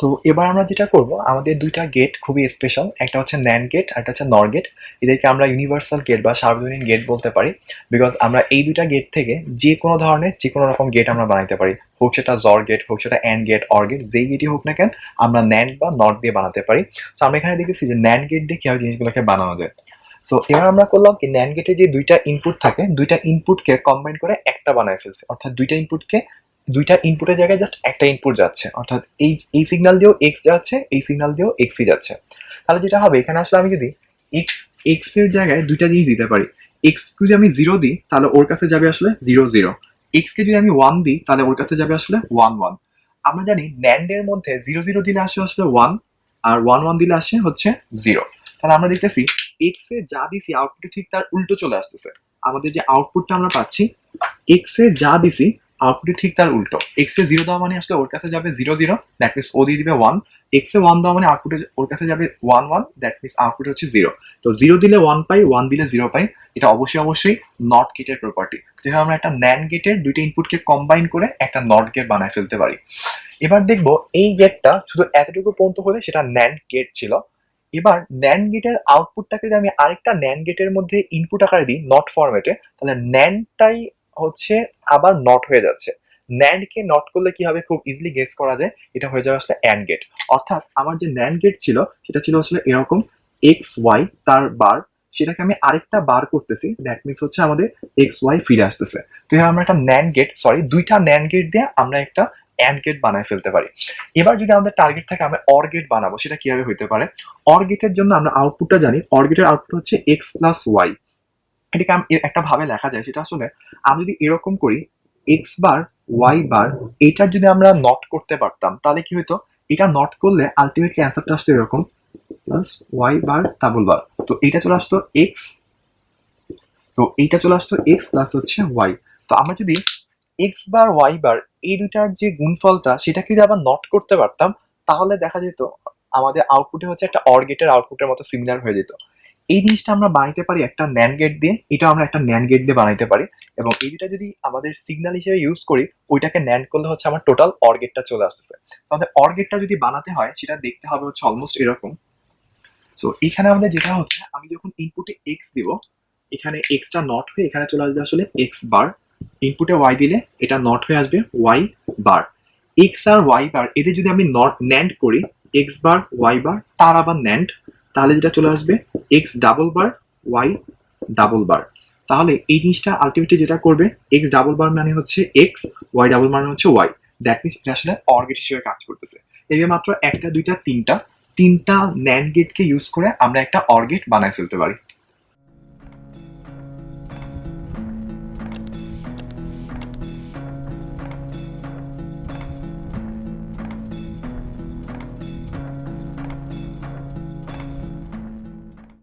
তো এবার আমরা যেটা করব, আমাদের দুইটা গেট খুবই স্পেশাল একটা হচ্ছে ন্যান গেট আর একটা হচ্ছে নর গেট এদেরকে আমরা ইউনিভার্সাল গেট বা সার্বজনীন গেট বলতে পারি বিকজ আমরা এই দুইটা গেট থেকে যে কোনো ধরনের যে কোনো রকম গেট আমরা বানাইতে পারি। হোক সেটা জর গেট হোক সেটা অ্যান্ড গেট অর গেট যেই গেটই হোক না কেন, আমরা ন্যান্ড বা নট দিয়ে বানাতে পারি। তো আমরা এখানে দেখেছি যে ন্যান্ড গেট দিয়ে কীভাবে জিনিসগুলোকে বানানো যায়। সো এবার আমরা করলাম কি ন্যান গেটে যে দুইটা ইনপুট থাকে, দুইটা ইনপুটকে কম্বাইন করে একটা বানায় ফেলছি। অর্থাৎ দুইটা ইনপুটকে দুইটা ইনপুটের জায়গায় জাস্ট একটা ইনপুট যাচ্ছে। অর্থাৎ এই এই সিগনাল দিয়েও এক্স যাচ্ছে, এই সিগনাল দিয়েও এক্সই যাচ্ছে। তাহলে যেটা হবে, এখানে আসলে আমি যদি এক্স এক্সের জায়গায় দুইটা জিনিস দিতে পারি। এক্স কে যদি আমি জিরো দিই, তাহলে ওর কাছে যাবে আসলে জিরো জিরো এক্স কে যদি আমি ওয়ান দিই, তাহলে ওর কাছে যাবে আসলে ওয়ান ওয়ান আমরা জানি ন্যান্ডের মধ্যে জিরো জিরো দিলে আসে আসলে ওয়ান আর ওয়ান ওয়ান দিলে আসে হচ্ছে জিরো তাহলে আমরা দেখতেছি এক্স এ যা দিছি আউটপুটে ঠিক তার উল্টো চলে আসতেছে। আমাদের যে আউটপুটটা আমরা পাচ্ছি এক্স এ যা দিছি আউটপুটে ঠিক তার উল্টো। এক্স এ জিরো দেওয়া মানে আসলে ওর কাছে যাবে জিরো জিরো দ্যাট মিনস ও দিয়ে দিবে ওয়ান এক্স ওয়ান দেওয়া মানে আউটপুটে ওর কাছে যাবে one one that means output হচ্ছে জিরো তো জিরো দিলে ওয়ান পাই ওয়ান দিলে জিরো পাই, এটা অবশ্যই অবশ্যই নট গেটের প্রপার্টি যেভাবে আমরা একটা ন্যান গেটের দুইটা ইনপুটকে কম্বাইন করে একটা নট গেট বানায় ফেলতে পারি। এবার দেখব এই গেটটা শুধু এতটুকু পর্যন্ত হলে সেটা ন্যান গেট ছিল। এবার ন্যান গেটের আউটপুটটাকে যদি আমি আরেকটা ন্যান গেটের মধ্যে ইনপুট আকারে দিই নট ফরম্যাটে তাহলে ন্যান্ডটাই হচ্ছে আবার নট হয়ে যাচ্ছে। ন্যান্ড ন্যান্ডকে নট করলে কি হবে? খুব ইজিলি গেস করা যায়। এটা হয়ে যাবে আসলে অ্যান্ড গেট অর্থাৎ আমার যে ন্যান্ড গেট ছিল, সেটা ছিল আসলে এরকম এক্স ওয়াই তার বার সেটাকে আমি আরেকটা বার করতেছি। দ্যাট মিনস হচ্ছে আমাদের এক্স ওয়াই ফিরে আসতেছে। তো আমরা একটা ন্যান্ড গেট সরি দুইটা ন্যান্ড গেট দিয়ে আমরা একটা অ্যান্ড গেট বানায় ফেলতে পারি। এবার যদি আমাদের টার্গেট থাকে, আমরা অর গেট বানাবো। সেটা কীভাবে হইতে পারে? অর গেটের জন্য আমরা আউটপুটটা জানি। অর গেটের আউটপুট হচ্ছে এক্স প্লাস ওয়াই এটাকে একটা ভাবে লেখা যায়, সেটা আসলে আমি যদি এরকম করি এক্স বার ওয়াই বার এইটার যদি আমরা নট করতে পারতাম, তাহলে কি হতো এটা নট করলে আলটিমেটলি অ্যান্সারটা আসতো এরকম plus Y bar double bar তো এইটা চলে আসতো এক্স তো এইটা চলে আসতো এক্স প্লাস হচ্ছে ওয়াই তো আমরা যদি এক্স বার ওয়াই বার এই দুইটার যে গুণফলটা, সেটাকে যদি আবার নট করতে পারতাম, তাহলে দেখা যেত আমাদের আউটপুটে হচ্ছে একটা অর গেটের আউটপুটের মতো সিমিলার হয়ে যেত। এই জিনিসটা আমরা বানাইতে পারি একটা ন্যান গেট দিয়ে এটা আমরা একটা ন্যান গেট দিয়ে বানাইতে পারি। এবং এই দুইটা যদি আমাদের সিগন্যাল হিসেবে ইউজ করি, ওইটাকে ন্যান করলে হচ্ছে আমার টোটাল অর গেটটা চলে আসতেছে। আমাদের অর গেটটা যদি বানাতে হয়, সেটা দেখতে হবে হচ্ছে অলমোস্ট এরকম। সো এখানে আমাদের যেটা হচ্ছে, আমি যখন ইনপুটে এক্স দিব, এখানে এক্সটা নট হয়ে এখানে চলে আসবে আসলে এক্স বার ইনপুটে ওয়াই দিলে এটা নট হয়ে আসবে ওয়াই বার এক্স আর ওয়াই বার এদের যদি আমি নট ন্যান্ড করি এক্স বার ওয়াই বার তার আবার ন্যান্ড তাহলে যেটা চলে আসবে X double bar Y double bar তাহলে এই জিনিসটা আলটিমেটলি যেটা করবে এক্স ডাবল বার মানে হচ্ছে এক্স ওয়াই ডাবল মানে হচ্ছে ওয়াই দ্যাট মিনস এটা আসলে অর্গেট হিসেবে কাজ করতেছে। এবার মাত্র একটা, দুইটা, তিনটা তিনটা ন্যান্ড গেটকে ইউজ করে আমরা একটা অর্গেট বানায় ফেলতে পারি।